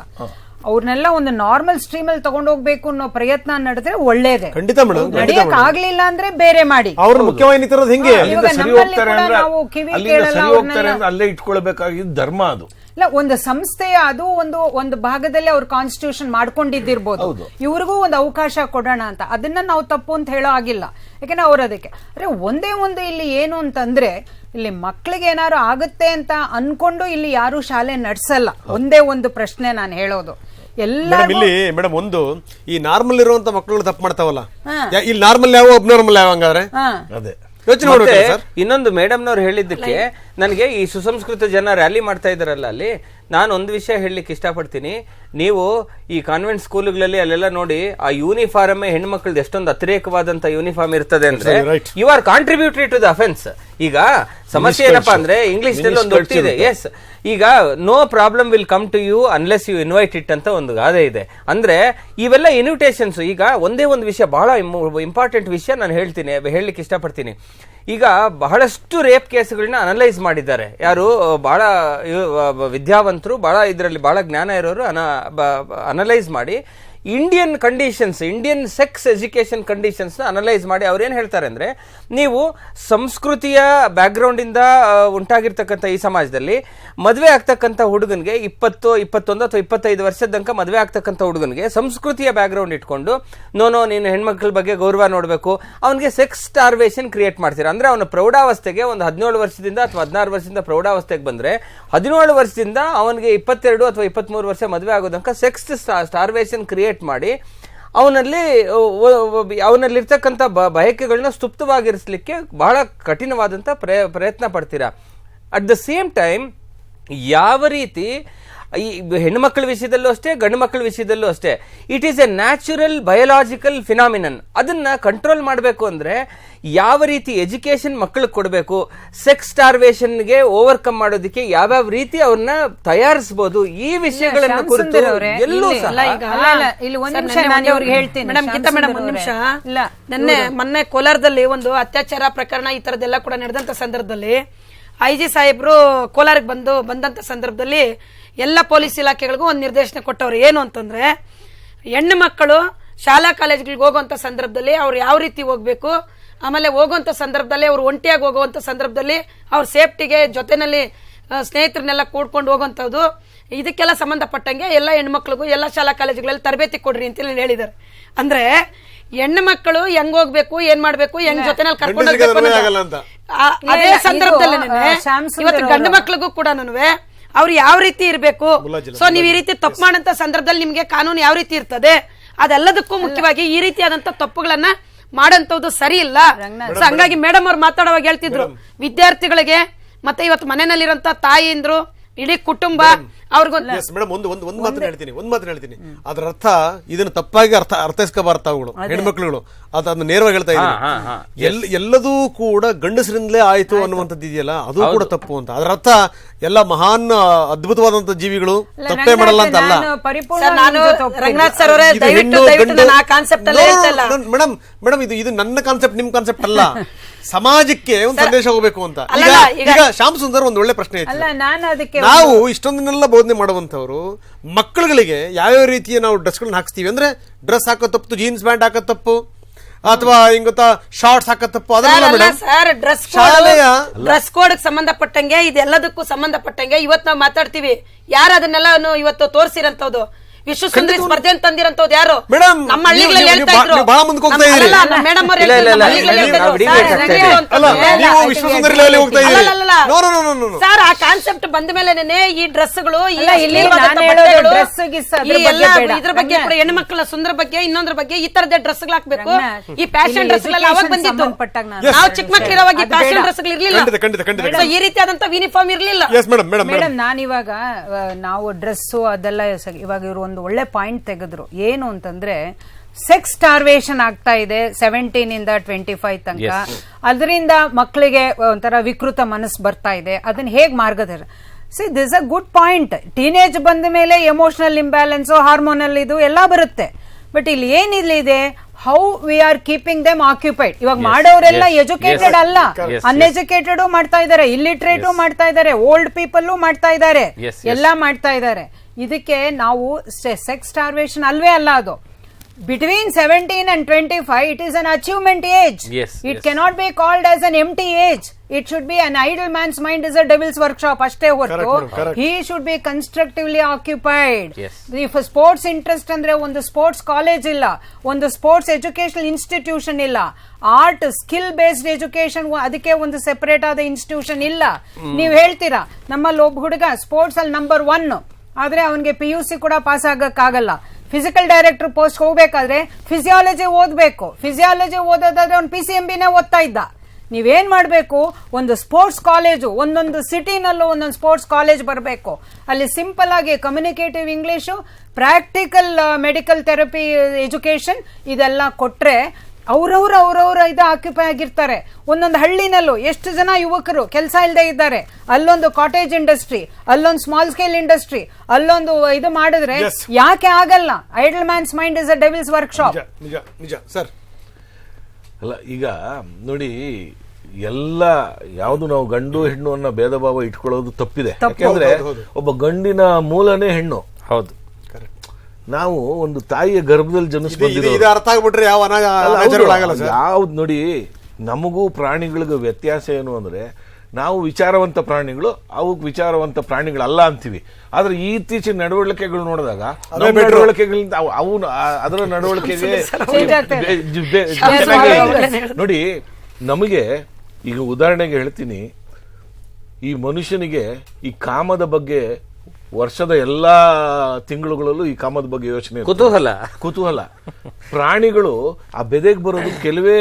ಅವ್ರನ್ನೆಲ್ಲ ಒಂದು ನಾರ್ಮಲ್ ಸ್ಟ್ರೀಮ್ ಅಲ್ಲಿ ತಗೊಂಡ್ ಹೋಗ್ಬೇಕು ಅನ್ನೋ ಪ್ರಯತ್ನ ನಡೆದ್ರೆ ಒಳ್ಳೇದೇ. ಖಂಡಿತ ಮೇಡಮ್ ನಡೆಯಕ್ ಆಗ್ಲಿಲ್ಲ ಅಂದ್ರೆ ಬೇರೆ ಮಾಡಿ. ಅವ್ರನ್ನ ಮುಖ್ಯವಾಗಿ ನಿಂತಿರೋದು ಹಿಂಗೆ. ಇವಾಗ ನಮ್ಮಲ್ಲಿ ಕೂಡ ನಾವು ಕಿವಿ ಕೇಳಲ್ಲ ಸರಿ ಹೋಗ್ತಾರೆ ಅವ್ರನ್ನೆಲ್ಲ- ಅಂದ್ರೆ ಅಲ್ಲೇ ಇಟ್ಕೊಳ್ಬೇಕಾಗಿದ್ದು ಧರ್ಮ ಅದು. ಇಲ್ಲ ಒಂದು ಸಂಸ್ಥೆಯ ಅದು ಒಂದು ಒಂದು ಭಾಗದಲ್ಲಿ ಅವ್ರು ಕಾನ್ಸ್ಟಿಟ್ಯೂಷನ್ ಮಾಡ್ಕೊಂಡಿದ್ದಿರ್ಬೋದು. ಇವ್ರಿಗೂ ಒಂದು ಅವಕಾಶ ಕೊಡೋಣ ಅಂತ. ಅದನ್ನ ನಾವು ತಪ್ಪು ಅಂತ ಹೇಳೋ ಆಗಿಲ್ಲ ಯಾಕಂದ್ರೆ ಅವ್ರ ಅದಕ್ಕೆ. ಅಂದ್ರೆ ಒಂದೇ ಒಂದು ಇಲ್ಲಿ ಏನು ಅಂತಂದ್ರೆ ಇಲ್ಲಿ ಮಕ್ಕಳಿಗೆ ಏನಾರು ಆಗುತ್ತೆ ಅಂತ ಅನ್ಕೊಂಡು ಇಲ್ಲಿ ಯಾರು ಶಾಲೆ ನಡ್ಸಲ್ಲ. ಒಂದೇ ಒಂದು ಪ್ರಶ್ನೆ ನಾನು ಹೇಳೋದು. ಎಲ್ಲ ಮೇಡಮ್ ಇಲ್ಲಿ ಮೇಡಮ್ ಒಂದು ಈ ನಾರ್ಮಲ್ ಇರುವಂತ ಮಕ್ಕಳು ತಪ್ಪು ಮಾಡ್ತಾವಲ್ಲ? ಯಾ- ಇಲ್ಲಿ ನಾರ್ಮಲ್ ಯಾವ ಅಬ್ನಾರ್ಮಲ್ ಯಾವ ಹಂಗಾದ್ರೆ? ಅದೇ. ಯೋಚನೆ ಮತ್ತೆ ಮಾಡ್ಬೇಕು ಸರ್? ಇನ್ನೊಂದು ಮೇಡಮ್ನವ್ರು ಹೇಳಿದ್ದಕ್ಕೆ ನನಗೆ ಈ ಸುಸಂಸ್ಕೃತ ಜನ ರ್ಯಾಲಿ ಮಾಡ್ತಾ ಇದಾರಲ್ಲ ಅಲ್ಲಿ ನಾನು ಒಂದು ವಿಷಯ ಹೇಳಲಿಕ್ಕೆ ಇಷ್ಟಪಡ್ತೀನಿ. ನೀವು ಈ ಕಾನ್ವೆಂಟ್ ಸ್ಕೂಲ್ಗಳಲ್ಲಿ ಅಲ್ಲೆಲ್ಲ ನೋಡಿ ಆ ಯೂನಿಫಾರ್ಮ್ ಹೆಣ್ಮಕ್ಳದ್ದು ಎಷ್ಟೊಂದು ಅತಿರೇಕವಾದಂತ ಯೂನಿಫಾರ್ಮ್ ಇರ್ತದೆ ಅಂದ್ರೆ right. You are contributory to the offence ಈಗ ಸಮಸ್ಯೆ ಏನಪ್ಪಾ ಅಂದ್ರೆ ಇಂಗ್ಲಿಷ್ನಲ್ಲಿ ಒಂದು ಇದೆ. ಎಸ್ ಈಗ no problem will come to you unless you invite it ಅಂತ ಒಂದು ಗಾದೆ ಇದೆ. ಅಂದ್ರೆ ಇವೆಲ್ಲ ಇನ್ವಿಟೇಷನ್ಸ್ ಈಗ ಒಂದೇ ಒಂದು ವಿಷಯ ಬಹಳ ಇಂಪಾರ್ಟೆಂಟ್ ವಿಷಯ ನಾನು ಹೇಳ್ತೀನಿ ಹೇಳಲಿಕ್ಕೆ ಇಷ್ಟಪಡ್ತೀನಿ. ಈಗ ಬಹಳಷ್ಟು ರೇಪ್ ಕೇಸ್ಗಳನ್ನ ಅನಲೈಸ್ ಮಾಡಿದ್ದಾರೆ. ಯಾರು ಬಹಳ ವಿದ್ಯಾವಂತರು ಬಹಳ ಇದರಲ್ಲಿ ಬಹಳ ಜ್ಞಾನ ಇರೋರು ಅನಲೈಸ್ ಮಾಡಿ Indian conditions Indian sex education ಕಂಡೀಷನ್ಸ್ನ analyse ಮಾಡಿ ಅವ್ರು ಏನು ಹೇಳ್ತಾರೆ ಅಂದರೆ ನೀವು ಸಂಸ್ಕೃತಿಯ ಬ್ಯಾಕ್ಗ್ರೌಂಡ್ ಇಂದ ಆ, ಉಂಟಾಗಿರ್ತಕ್ಕಂಥ ಈ ಸಮಾಜದಲ್ಲಿ ಮದುವೆ ಆಗ್ತಕ್ಕಂಥ ಹುಡುಗನಿಗೆ ಇಪ್ಪತ್ತು ಇಪ್ಪತ್ತೊಂದು ಅಥವಾ ಇಪ್ಪತ್ತೈದು ವರ್ಷದ ತನಕ ಮದುವೆ ಆಗ್ತಕ್ಕಂಥ ಹುಡುಗನಿಗೆ ಸಂಸ್ಕೃತಿಯ ಬ್ಯಾಕ್ಗ್ರೌಂಡ್ ಇಟ್ಕೊಂಡು ನೋನೋ ನೀನು ಹೆಣ್ಮಕ್ಳ ಬಗ್ಗೆ ಗೌರವ ನೋಡಬೇಕು. ಅವನಿಗೆ ಸೆಕ್ಸ್ ಸ್ಟಾರ್ವೇಷನ್ ಕ್ರಿಯೇಟ್ ಮಾಡ್ತೀರಾ? ಅಂದರೆ ಅವನ ಪ್ರೌಢಾವಸ್ಥೆಗೆ ಒಂದು ಹದಿನೇಳು ವರ್ಷದಿಂದ ಅಥವಾ ಹದಿನಾರು ವರ್ಷದಿಂದ ಪ್ರೌಢಾವಸ್ಥೆಗೆ ಬಂದರೆ ಹದಿನೇಳು ವರ್ಷದಿಂದ ಅವನಿಗೆ ಇಪ್ಪತ್ತೆರಡು ಅಥವಾ ಇಪ್ಪತ್ತ್ಮೂರು ವರ್ಷ ಮದುವೆ ತನಕ ಸೆಕ್ಸ್ ಸ್ಟಾರ್ವೇಷನ್ ಕ್ರಿಯೇಟ್ ಮಾಡಿ, ಅವನಲ್ಲಿ ಅವನಲ್ಲಿರ್ತಕ್ಕಂಥ ಬ ಬಯಕೆಗಳನ್ನ ಸ್ತುಪ್ತವಾಗಿರಿಸಲಿಕ್ಕೆ ಬಹಳ ಕಠಿಣವಾದಂಥ ಪ್ರಯ, ಪ್ರಯತ್ನ ಪಡ್ತೀರಾ? ಅಟ್ ದ ಸೇಮ್ ಟೈಮ್ ಯಾವ ರೀತಿ ಈ ಹೆಣ್ಣುಮಕ್ಕಳ ವಿಷಯದಲ್ಲೂ ಅಷ್ಟೇ ಗಂಡು ಮಕ್ಕಳ ವಿಷಯದಲ್ಲೂ ಅಷ್ಟೇ. It is a natural biological phenomenon ಅದನ್ನ ಕಂಟ್ರೋಲ್ ಮಾಡಬೇಕು ಅಂದ್ರೆ ಯಾವ ರೀತಿ ಎಜುಕೇಶನ್ ಮಕ್ಕಳಿಗೆ ಕೊಡಬೇಕು ಸೆಕ್ಸ್ ಸ್ಟಾರ್ವೇಷನ್ಗೆ ಓವರ್ಕಮ್ ಮಾಡೋದಕ್ಕೆ ಯಾವ್ಯಾವ ರೀತಿ ಅವ್ರನ್ನ ತಯಾರಿಸಬಹುದು ಈ ವಿಷಯಗಳನ್ನ ಕುರಿತು ಎಲ್ಲೂ ಇಲ್ಲಿ- ಒಂದ್ ನಿಮಿಷ ನಾನು ಹೇಳ್ತೀನಿ. ಮೇಡಮ್ ಗೀತಾ ಮೇಡಮ್ ಒಂದ್ ನಿಮಿಷ. ಇಲ್ಲ ನೆನ್ನೆ ಮೊನ್ನೆ ಕೋಲಾರದಲ್ಲಿ ಒಂದು ಅತ್ಯಾಚಾರ ಪ್ರಕರಣ ಈ ತರದೆಲ್ಲ ಕೂಡ ನಡೆದಂತ ಸಂದರ್ಭದಲ್ಲಿ ಐ ಜಿ ಸಾಹೇಬ್ರು ಕೋಲಾರಕ್ಕೆ ಬಂದು ಬಂದಂತ ಸಂದರ್ಭದಲ್ಲಿ ಎಲ್ಲ ಪೊಲೀಸ್ ಇಲಾಖೆಗಳಿಗೂ ಒಂದು ನಿರ್ದೇಶನ ಕೊಟ್ಟವ್ರು ಏನು ಅಂತಂದ್ರೆ ಹೆಣ್ಣು ಮಕ್ಕಳು ಶಾಲಾ ಕಾಲೇಜ್ಗಳಿಗೆ ಹೋಗುವಂತ ಸಂದರ್ಭದಲ್ಲಿ ಅವ್ರು ಯಾವ ರೀತಿ ಹೋಗ್ಬೇಕು ಆಮೇಲೆ ಹೋಗುವಂತ ಸಂದರ್ಭದಲ್ಲಿ ಅವ್ರು ಒಂಟಿಯಾಗಿ ಹೋಗುವಂಥ ಸಂದರ್ಭದಲ್ಲಿ ಅವ್ರ ಸೇಫ್ಟಿಗೆ ಜೊತೆನಲ್ಲಿ ಸ್ನೇಹಿತರನ್ನೆಲ್ಲ ಕೂಡ್ಕೊಂಡು ಹೋಗುವಂಥದ್ದು ಇದಕ್ಕೆಲ್ಲ ಸಂಬಂಧಪಟ್ಟಂಗೆ ಎಲ್ಲ ಹೆಣ್ಮಕ್ಳಿಗೂ ಎಲ್ಲ ಶಾಲಾ ಕಾಲೇಜುಗಳಲ್ಲಿ ತರಬೇತಿ ಕೊಡ್ರಿ ಅಂತ ಹೇಳಿ ಹೇಳಿದ್ದಾರೆ ಅಂದ್ರೆ ಹೆಣ್ಣು ಮಕ್ಕಳು ಹೆಂಗ್ ಹೋಗ್ಬೇಕು ಏನ್ ಮಾಡ್ಬೇಕು ಹೆಂಗ್ ಜೊತೆನಲ್ಲಿ ಕರ್ಕೊಂಡು ಅದೇ ಸಂದರ್ಭದಲ್ಲಿ ಇವತ್ತು ಗಂಡು ಮಕ್ಳಿಗೂ ಕೂಡ ಅವ್ರು ಯಾವ ರೀತಿ ಇರಬೇಕು? ಸೊ ನೀವು ಈ ರೀತಿ ತಪ್ಪು ಮಾಡಂತ ಸಂದರ್ಭದಲ್ಲಿ ನಿಮಗೆ ಕಾನೂನು ಯಾವ ರೀತಿ ಇರ್ತದೆ? ಅದೆಲ್ಲದಕ್ಕೂ ಮುಖ್ಯವಾಗಿ ಈ ರೀತಿಯಾದಂತ ತಪ್ಪುಗಳನ್ನ ಮಾಡಂತದ್ದು ಸರಿ ಇಲ್ಲ. ಸೊ ಹಂಗಾಗಿ ಮೇಡಮ್ ಅವ್ರು ಮಾತಾಡುವಾಗ ಹೇಳ್ತಿದ್ರು ವಿದ್ಯಾರ್ಥಿಗಳಿಗೆ ಮತ್ತೆ ಇವತ್ತು ಮನೆಯಲ್ಲಿರಂತ ತಾಯಿಂದ್ರು ಇಡೀ ಕುಟುಂಬ ಅವ್ರಿಗೊಂದು ಮೇಡಮ್ ಒಂದು ಒಂದು ಒಂದು ಮಾತನ್ನ ಹೇಳ್ತೀನಿ ಒಂದು ಮಾತನ್ನ ಹೇಳ್ತೀನಿ. ಅದರ ಅರ್ಥ ಇದನ್ನ ತಪ್ಪಾಗಿ ಅರ್ಥ ಅರ್ಥೈಸ್ಕೋಬಾರ್ದು ತಾವುಗಳು ಹೆಣ್ಮಕ್ಳುಗಳು. ಅದು ಅದನ್ನ ನೇರವಾಗಿ ಹೇಳ್ತಾ. ಇದ್ದೀನಿ. ಎಲ್ ಎಲ್ಲದೂ ಕೂಡ ಗಂಡಸರಿಂದಲೇ ಆಯ್ತು ಅನ್ನುವಂಥದ್ದು ಇದೆಯಲ್ಲ ಅದು ಕೂಡ ತಪ್ಪು ಅಂತ. ಅದರ ಅರ್ಥ ಎಲ್ಲ ಮಹಾನ್ ಅದ್ಭುತವಾದಂತ ಜೀವಿಗಳು ತಪ್ಪೆ ಮಾಡಲ್ಲ ಅಂತ ಅಲ್ಲ ನಾನು ಸರ್. ರಂಗನಾಥ್ ಸರ್ ಅವರೇ ಇದು ದಯವಿಟ್ಟು ಹೆಣ್ಣು, ದಯವಿಟ್ಟು ಗಂಡು- ನಾನು ಆ ಕಾನ್ಸೆಪ್ಟ್ ಅಲ್ಲೇ ಹೇಳ್ತಾ ಇಲ್ಲ ಮೇಡಮ್ ಮೇಡಮ್ ಇದು ಇದು ನನ್ನ ಕಾನ್ಸೆಪ್ಟ್ ನಿಮ್ ಕಾನ್ಸೆಪ್ಟ್ ಅಲ್ಲ. ಸಮಾಜಕ್ಕೆ ಒಂದು ಸಂದೇಶ ಹೋಗ್ಬೇಕು ಅಂತ. ಈಗ ಅಲ್ಲಲ್ಲ, ಈಗ- ಈಗ ಶ್ಯಾಮ್ ಸುಂದರ್ ಒಂದು ಒಳ್ಳೆ ಪ್ರಶ್ನೆ ಅಲ್ಲ ಇತ್ತು ನಾನು ಅದಕ್ಕೆ ನಾವು ಇಷ್ಟೊಂದನ್ನೆಲ್ಲ ಬೋಧನೆ ಮಾಡುವಂತವ್ರು ಮಕ್ಕಳುಗಳಿಗೆ ಯಾವ್ಯಾವ ರೀತಿಯ ನಾವು ಡ್ರೆಸ್ಗಳನ್ನ ಹಾಕ್ಸ್ತೀವಿ? ಅಂದ್ರೆ ಡ್ರೆಸ್ ಹಾಕೋ ತಪ್ಪು ಜೀನ್ಸ್ ಪ್ಯಾಂಟ್ ಹಾಕೋ ತಪ್ಪು ಅಥವಾ ಹಿಂಗ ಗೊತ್ತಾ ಶಾರ್ಟ್ಸ್ ಹಾಕತಪ್ಪ ಮೇಡಮ್ ಸರ್ ಡ್ರೆಸ್ ಶಾಲೆಯ ಡ್ರೆಸ್ ಕೋಡ್ ಸಂಬಂಧಪಟ್ಟಂಗೆ ಇದೆಲ್ಲದಕ್ಕೂ ಸಂಬಂಧಪಟ್ಟಂಗೆ ಇವತ್ತು ನಾವು ಮಾತಾಡ್ತೀವಿ. ಯಾರು ಅದನ್ನೆಲ್ಲ ಇವತ್ತು ತೋರಿಸಿರಂತದ್ದು ವಿಶ್ವ ಸುಂದರಿ ಸ್ಪರ್ಧೆ ಅಂತ ತಂದಿರಂತವ್ದು ಯಾರು? ಮೇಡಮ್, ನಮ್ಮ ಹಳ್ಳಿಗಳಲ್ಲಿ ಹೇಳ್ತಾ ಇದ್ರು. ನೀವು ಬಹಳ ಮುಂದಕ್ಕೆ ಹೋಗ್ತಾ ಇದ್ದೀರಿ. ಅಲ್ಲ, ನಮ್ಮ ಮೇಡಮ್ ಅವ್ರು ವಿಶ್ವಸುಂದರಿ ಹೋಗ್ತಾ ಇದ್ದೀರಿ. No no no no no sir ಆ ಕಾನ್ಸೆಪ್ಟ್ ಬಂದ ಮೇಲೆ ಈ ಡ್ರೆಸ್ಗಳು ನಾನು. ಇದ್ರ ಬಗ್ಗೆ ಕೂಡ ಹೆಣ್ಣು ಮಕ್ಕಳ ಸುಂದರ ಬಗ್ಗೆ ಇನ್ನೊಂದ್ರ ಬಗ್ಗೆ ಈ ತರದೇ ಡ್ರೆಸ್ ಹಾಕ್ಬೇಕು. ಈ ಫ್ಯಾಷನ್ ಡ್ರೆಸ್ ಅವಾಗ ಬಂದಿತ್ತು. ನಾನು ನಾವು ಚಿಕ್ಕ ಮಕ್ಕಳಿರುವಾಗ ಫ್ಯಾಷನ್. ಡ್ರೆಸ್ ಇರ್ಲಿಲ್ಲ. ಈ ರೀತಿಯಾದಂತ ಯೂನಿಫಾರ್ಮ್ ಇರ್ಲಿಲ್ಲ. ಎಸ್ ಮೇಡಮ್ ಮೇಡಮ್ ನಾನಿವಾಗ ನಾವು ಡ್ರೆಸ್ಸು ಅದೆಲ್ಲ ಸ- ಇವಾಗ ಇವರು ಒಂದು ಒಳ್ಳೆ ಪಾಯಿಂಟ್ ತೆಗೆದ್ರು. ಏನು ಅಂತಂದ್ರೆ ಸೆಕ್ಸ್ ಸ್ಟಾರ್ವೇಷನ್ ಆಗ್ತಾ ಇದೆ ಸೆವೆಂಟೀನ್ ಇಂದ ಟ್ವೆಂಟಿ ಫೈವ್ ತನಕ ಅದರಿಂದ ಮಕ್ಕಳಿಗೆ ಒಂಥರ ವಿಕೃತ ಮನಸ್ಸು ಬರ್ತಾ ಇದೆ. ಅದನ್ನ ಹೇಗ್ ಮಾರ್ಗದರ್ C this a good point teenage ಬಂದ ಮೇಲೆ ಎಮೋಷನಲ್ ಇಂಬ್ಯಾಲೆನ್ಸ್ ಹಾರ್ಮೋನಲ್ ಇದು ಎಲ್ಲ ಬರುತ್ತೆ. ಬಟ್ ಇಲ್ಲಿ ಏನಿಲ್ಲಿದೆ how we are keeping them occupied ಇವಾಗ ಮಾಡೋರೆಲ್ಲ ಎಜುಕೇಟೆಡ್ ಅಲ್ಲ. ಅನ್ಎಜುಕೇಟೆಡ್ ಮಾಡ್ತಾ ಇದಾರೆ ಇಲ್ಲಿಟ್ರೇಟು ಮಾಡ್ತಾ ಇದ್ದಾರೆ. ಓಲ್ಡ್ ಪೀಪಲ್ ಮಾಡ್ತಾ ಇದ್ದಾರೆ. ಎಲ್ಲಾ ಮಾಡ್ತಾ ಇದ್ದಾರೆ. ಇದಕ್ಕೆ ನಾವು ಸೆಕ್ಸ್ ಸ್ಟಾರ್ವೇಷನ್ ಅಲ್ವೇ ಅಲ್ಲ ಅದು. Between seventeen and twenty five it is an achievement age it. Cannot be called as an empty age it should be an idle man's mind is a devil's workshop ಅಷ್ಟೇ ಹೊರತು. He should be constructively occupied. If sports interest ಅಂದ್ರೆ ಒಂದು sports college ಇಲ್ಲ ಒಂದು sports educational institution ಇಲ್ಲ art skill based education ಅದಕ್ಕೆ ಒಂದು separate ಆದ ಇನ್ಸ್ಟಿಟ್ಯೂಷನ್ ಇಲ್ಲ. ನೀವು ಹೇಳ್ತೀರಾ ನಮ್ಮಲ್ಲಿ ಒಬ್ಬ ಹುಡುಗ ಸ್ಪೋರ್ಟ್ಸ್ ಅಲ್ಲಿ ನಂಬರ್ ಒನ್ ಆದ್ರೆ ಅವನಿಗೆ ಪಿ ಯು ಸಿ ಕೂಡ ಪಾಸ್ ಆಗಕ್ಕಾಗಲ್ಲ. ಫಿಸಿಕಲ್ ಡೈರೆಕ್ಟರ್ ಪೋಸ್ಟ್ ಹೋಗ್ಬೇಕಾದ್ರೆ ಫಿಸಿಯಾಲಜಿ ಓದ್ಬೇಕು. ಫಿಸಿಯಾಲಜಿ ಓದೋದಾದ್ರೆ ಅವ್ನು ಪಿ ಸಿ ಎಂ ಬಿನೇ ಓದ್ತಾ ಇದ್ದ. ನೀವೇನ್ ಮಾಡಬೇಕು? ಒಂದು ಸ್ಪೋರ್ಟ್ಸ್ ಕಾಲೇಜು ಒಂದೊಂದು ಸಿಟಿನಲ್ಲೂ ಒಂದೊಂದು ಸ್ಪೋರ್ಟ್ಸ್ ಕಾಲೇಜ್ ಬರಬೇಕು. ಅಲ್ಲಿ ಸಿಂಪಲ್ ಆಗಿ communicative English practical medical therapy education ಇದೆಲ್ಲ ಕೊಟ್ರೆ ಅವ್ರವ್ರು ಅವ್ರವ್ರ ಇದು ಆಕ್ಯುಪೈ ಆಗಿರ್ತಾರೆ. ಒಂದೊಂದು ಹಳ್ಳಿನಲ್ಲೂ ಎಷ್ಟು ಜನ ಯುವಕರು ಕೆಲಸ ಇಲ್ಲದೆ ಇದ್ದಾರೆ. ಅಲ್ಲೊಂದು ಕಾಟೇಜ್ ಇಂಡಸ್ಟ್ರಿ ಅಲ್ಲೊಂದು ಸ್ಮಾಲ್ ಸ್ಕೇಲ್ ಇಂಡಸ್ಟ್ರಿ ಅಲ್ಲೊಂದು ಇದು ಮಾಡಿದ್ರೆ ಯಾಕೆ ಆಗಲ್ಲ? Idle man's mind is a devil's workshop ನಿಜ ನಿಜ. ಸರ್. ಅಲ್ಲ ಈಗ ನೋಡಿ ಎಲ್ಲ ಯಾವುದು ನಾವು ಗಂಡು ಹೆಣ್ಣು ಅನ್ನೋ ಭೇದ ಭಾವ ಇಟ್ಕೊಳ್ಳೋದು ತಪ್ಪಿದೆ. ಯಾಕೆಂದ್ರೆ. ಒಬ್ಬ ಗಂಡಿನ ಮೂಲನೇ ಹೆಣ್ಣು. ಹೌದು. ನಾವು ಒಂದು ತಾಯಿಯ ಗರ್ಭದಲ್ಲಿ ಇದು- ಇದು ಅರ್ಥ ಆಗ್ಬಿಟ್ರೆ ಯಾವ. ಅನಾಚಾರಗಳಾಗಲ್ಲ ಯಾವ್ದು ನೋಡಿ ನಮಗೂ ಪ್ರಾಣಿಗಳಿಗೂ ವ್ಯತ್ಯಾಸ ಏನು ಅಂದ್ರೆ ನಾವು ವಿಚಾರವಂತ ಪ್ರಾಣಿಗಳು ಅವು ವಿಚಾರವಂತ ಪ್ರಾಣಿಗಳಲ್ಲ ಅಂತೀವಿ. ಆದ್ರೆ ಈ ಇತ್ತೀಚಿನ ನಡವಳಿಕೆಗಳು ನೋಡಿದಾಗ ನಡವಳಿಕೆಗಳಿಂದ ಅವು- ಅದರ ನಡವಳಿಕೆಗೆ. ನೋಡಿ ನಮಗೆ ಈಗ ಉದಾಹರಣೆಗೆ ಹೇಳ್ತೀನಿ. ಈ ಮನುಷ್ಯನಿಗೆ ಈ ಕಾಮದ ಬಗ್ಗೆ ವರ್ಷದ ಎಲ್ಲಾ ತಿಂಗಳುಗಳಲ್ಲೂ ಈ ಕಾಮದ ಬಗ್ಗೆ ಯೋಚನೆ. ಕುತೂಹಲ. ಕುತೂಹಲ. ಪ್ರಾಣಿಗಳು ಆ ಬೆದೆಗೆ ಬರೋದು ಕೆಲವೇ.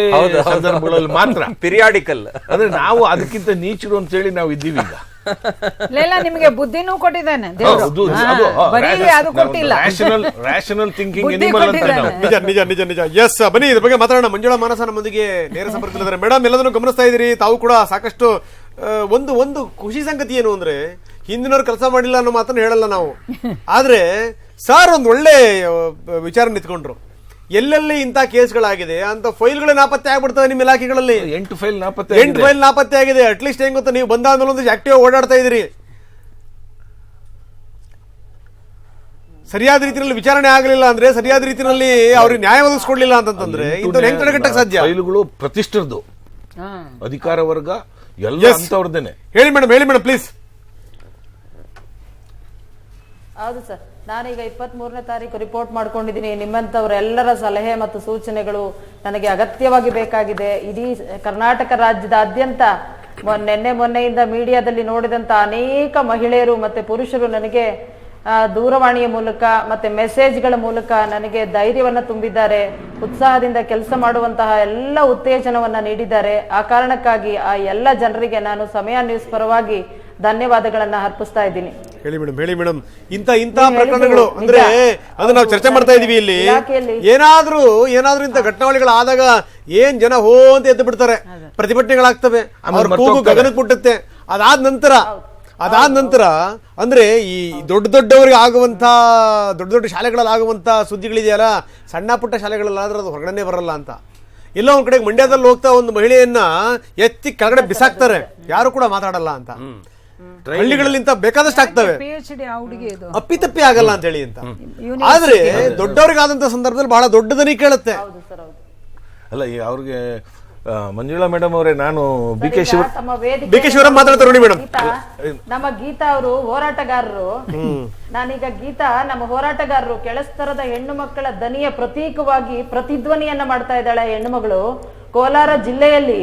ಸಂದರ್ಭಗಳಲ್ಲಿ ಮಾತ್ರ. ಪಿರಿಯಾಡಿಕಲ್ ಅಂದ್ರೆ ನಾವು ಅದಕ್ಕಿಂತ ನೀಚರು ಅಂತ ಹೇಳಿ ನಾವು ಇದ್ದೀವಿ ಈಗ. ಲೇಲ ನಿಮಗೆ ಬುದ್ಧಿನೂ ಕೊಟ್ಟಿದ್ದಾನೆ ರ್ಯಾಷನಲ್ ಬುದ್ಧಿ animal ಅಂತ ನಿಜ ನಿಜ ನಿಜ ನಿಜ. ಎಸ್ ಬನ್ನಿ ಇದ್ರ ಬಗ್ಗೆ ಮಾತಾಡೋಣ. ಮಂಜುಳಾ ಮಾನಸ ನಮ್ಮೊಂದಿಗೆ ನೇರ ಸಂಪರ್ಕದಲ್ಲಿದ್ದಾರೆ. ಮೇಡಮ್ ಎಲ್ಲದನ್ನು ಗಮನಿಸ್ತಾ ಇದ್ದೀರಿ. ತಾವು ಕೂಡ ಸಾಕಷ್ಟು ಆ, ಒಂದು ಒಂದು ಖುಷಿ ಸಂಗತಿ ಏನು ಅಂದ್ರೆ ಹಿಂದಿನವ್ರು ಕೆಲಸ ಮಾಡಿಲ್ಲ ಅನ್ನೋ ಮಾತನ್ನ ಹೇಳಲ್ಲ ನಾವು. ಆದ್ರೆ ಸರ್ ಒಂದು ಒಳ್ಳೆ ವಿಚಾರ ನಿಂತ್ಕೊಂಡ್ರು ಎಲ್ಲೆಲ್ಲಿ ಇಂಥ ಕೇಸ್ಗಳಾಗಿದೆ ಅಂತ ಫೈಲ್ಗಳು ನಾಪತ್ತೆ ಆಗ್ಬಿಡ್ತವೆ ನಿಮ್ಮ ಇಲಾಖೆಗಳಲ್ಲಿ. ಎಂಟು ಫೈಲ್ ನಾಪತ್ತೆ ಎಂಟು. ಫೈಲ್ ನಾಪತ್ತೆ ಆಗಿದೆ. ಅಟ್ಲೀಸ್ಟ್ ಹೆಂಗ್ ಗೊತ್ತಾ ನೀವು ಬಂದಾದ್ಮೇಲೆ ಒಂದು ಆಕ್ಟಿವ್ ಓಡಾಡ್ತಾ ಇದ್ದೀರಿ. ಸರಿಯಾದ ರೀತಿಯಲ್ಲಿ ವಿಚಾರಣೆ ಆಗಲಿಲ್ಲ ಅಂದ್ರೆ ಸರಿಯಾದ ರೀತಿಯಲ್ಲಿ ಅವ್ರಿಗೆ ನ್ಯಾಯ ಒದಗಿಸ್ಕೊಡ್ಲಿಲ್ಲ ಅಂತಂದ್ರೆ ಇಂಥವ್ರು ಹೆಂಗ್ ತಡೆಗಟ್ಟಕ್ಕೆ ಸಾಧ್ಯ? ಫೈಲ್ಗಳು ಪ್ರತಿಷ್ಠರದು. ಅಧಿಕಾರ ವರ್ಗ ಎಲ್ಲ. ಅಂತವ್ರದ್ದೇನೆ ಹೇಳಿ ಮೇಡಮ್ ಹೇಳಿ ಮೇಡಮ್ ಪ್ಲೀಸ್ ಹೌದು ಸರ್. ನಾನೀಗ ಇಪ್ಪತ್ತ್ ಮೂರನೇ ತಾರೀಕು ರಿಪೋರ್ಟ್ ಮಾಡ್ಕೊಂಡಿದ್ದೀನಿ. ನಿಮ್ಮಂಥವರೆಲ್ಲರ ಸಲಹೆ ಮತ್ತು ಸೂಚನೆಗಳು ನನಗೆ ಅಗತ್ಯವಾಗಿ ಬೇಕಾಗಿದೆ. ಇಡೀ ಕರ್ನಾಟಕ ರಾಜ್ಯದಾದ್ಯಂತ ನಿನ್ನೆ ಮೊನ್ನೆಯಿಂದ ಮೀಡಿಯಾದಲ್ಲಿ ನೋಡಿದಂತ ಅನೇಕ ಮಹಿಳೆಯರು ಮತ್ತೆ ಪುರುಷರು ನನಗೆ ದೂರವಾಣಿಯ ಮೂಲಕ ಮತ್ತೆ ಮೆಸೇಜ್ಗಳ ಮೂಲಕ ನನಗೆ ಧೈರ್ಯವನ್ನ ತುಂಬಿದ್ದಾರೆ. ಉತ್ಸಾಹದಿಂದ ಕೆಲಸ ಮಾಡುವಂತಹ ಎಲ್ಲ ಉತ್ತೇಜನವನ್ನ ನೀಡಿದ್ದಾರೆ. ಆ ಕಾರಣಕ್ಕಾಗಿ ಆ ಎಲ್ಲ ಜನರಿಗೆ ನಾನು ಸಮಯ ನ್ಯೂಸ್ ಪರವಾಗಿ ಧನ್ಯವಾದಗಳನ್ನ ಅರ್ಪಿಸ್ತಾ ಇದ್ದೀನಿ. ಹೇಳಿ ಮೇಡಮ್ ಹೇಳಿ ಮೇಡಮ್ ಇಂತ ಇಂತ ಪ್ರಕರಣಗಳು ಅಂದ್ರೆ. ಅದು ನಾವು ಚರ್ಚೆ ಮಾಡ್ತಾ ಇದೀವಿ ಇಲ್ಲಿ. ಏನಾದ್ರೂ ಏನಾದ್ರೂ ಇಂತ ಘಟನಾವಳಿಗಳು ಆದಾಗ ಏನ್ ಜನ ಹೋ ಅಂತ ಎದ್ದು ಬಿಡ್ತಾರೆ. ಪ್ರತಿಭಟನೆಗಳಾಗ್ತವೆ. ಅವ್ರ ಕೂಗು. ಗಗನಕ್ಕೆ ಮುಟ್ಟುತ್ತೆ. ಅದಾದ ನಂತರ ಅದಾದ ನಂತರ ಅಂದ್ರೆ ಈ ದೊಡ್ಡ ದೊಡ್ಡವರಿಗೆ ಆಗುವಂತ ದೊಡ್ಡ ದೊಡ್ಡ ಶಾಲೆಗಳಲ್ಲಿ ಆಗುವಂತ ಸುದ್ದಿಗಳಿದೆಯಲ್ಲ? ಸಣ್ಣ ಪುಟ್ಟ ಶಾಲೆಗಳಲ್ಲಾದ್ರೆ ಅದು ಹೊರಗಡೆ ಬರಲ್ಲ ಅಂತ. ಎಲ್ಲೋ ಒಂದ್ ಕಡೆ ಮಂಡ್ಯದಲ್ಲಿ ಹೋಗ್ತಾ ಒಂದು ಮಹಿಳೆಯನ್ನ ಎತ್ತಿ ಕೆಳಗಡೆ ಬಿಸಾಕ್ತಾರೆ. ಯಾರು ಕೂಡ ಮಾತಾಡಲ್ಲ ಅಂತ. ಹಳ್ಳಿಗಳಲ್ಲಿ ಇಂಥ ಬೇಕಾದಷ್ಟು ಆಗ್ತವೆ. ಅಪ್ಪಿತಪ್ಪಿ ಆಗಲ್ಲ ಅಂತ ಹೇಳಿ ಅಂತ. ಆದ್ರೆ ದೊಡ್ಡವ್ರಿಗಾದಂತ ಸಂದರ್ಭದಲ್ಲಿ ಬಹಳ ದೊಡ್ಡ ದನಿ ಕೇಳುತ್ತೆ ಅಲ್ಲ ಈ ಅವ್ರಿಗೆ ಆ, ಮಂಜುಳಾ ಮೇಡಮ್ ಅವರೇ ನಾನು ಬಿ ಕೆ ಶಿವ ವೇದಿಕೆ ಬಿ ಕೆ ಶಿವರಾಮ್ ಮಾತಾಡ್ತಾರೆ ನೋಡಿ ಮೇಡಮ್ ಗೀತಾ ನಮ್ಮ ಗೀತಾ ಅವರು ಹೋರಾಟಗಾರರು. ನಾನೀಗ ಗೀತಾ ನಮ್ಮ ಹೋರಾಟಗಾರರು ಕೆಳಸ್ತರದ ಹೆಣ್ಣು ಮಕ್ಕಳ ದನಿಯ ಪ್ರತೀಕವಾಗಿ ಪ್ರತಿಧ್ವನಿಯನ್ನ ಮಾಡ್ತಾ ಇದ್ದಾಳೆ ಹೆಣ್ಣು ಮಗಳು. ಕೋಲಾರ ಜಿಲ್ಲೆಯಲ್ಲಿ